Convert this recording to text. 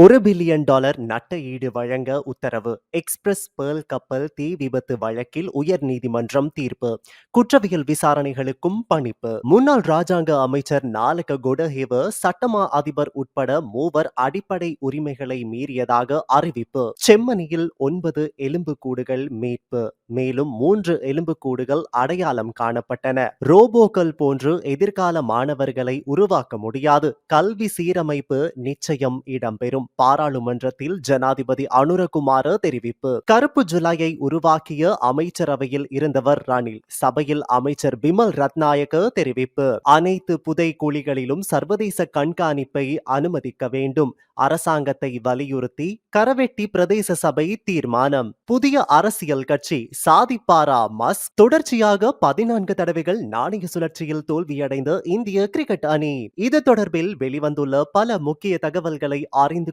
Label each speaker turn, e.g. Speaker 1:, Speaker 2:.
Speaker 1: ஒரு billion dollar நட்ட ஈடு வழங்க உத்தரவு. எக்ஸ்பிரஸ் பேர்ல் கப்பல் தீ விபத்து வழக்கில் உயர் நீதிமன்றம் தீர்ப்பு. குற்றவியல் விசாரணைகளுக்கும் பணிப்பு. முன்னாள் ராஜாங்க அமைச்சர் நாலக கொடஹேவ சட்டமா அதிபர் உட்பட மூவர் அடிப்படை உரிமைகளை மீறியதாக அறிவிப்பு. செம்மணியில் ஒன்பது எலும்புக்கூடுகள் மீட்பு. மேலும் மூன்று எலும்புக்கூடுகள் அடையாளம் காணப்பட்டன. ரோபோக்கள் போன்று எதிர்கால மாணவர்களை உருவாக்க முடியாது. கல்வி சீரமைப்பு நிச்சயம் இடம்பெறும். பாராளுமன்றத்தில் ஜனாதிபதி அனுரகுமார தெரிவிப்பு. கருப்பு ஜூலையை உருவாக்கிய அமைச்சரவையில் இருந்தவர் ரணில். சபையில் அமைச்சர் பிமல் ரத்நாயக தெரிவிப்பு. அனைத்து புதை குழிகளிலும் சர்வதேச கண்காணிப்பை அனுமதிக்க வேண்டும். அரசாங்கத்தை வலியுறுத்தி கரவெட்டி பிரதேச சபை தீர்மானம். புதிய அரசியல் கட்சி சாதிப்பாரா மஸ். தொடர்ச்சியாக பதினான்கு தடவைகள் நாணய சுழற்சியில் தோல்வியடைந்த இந்திய கிரிக்கெட் அணி. இது தொடர்பில் வெளிவந்துள்ள பல முக்கிய தகவல்களை அறிந்து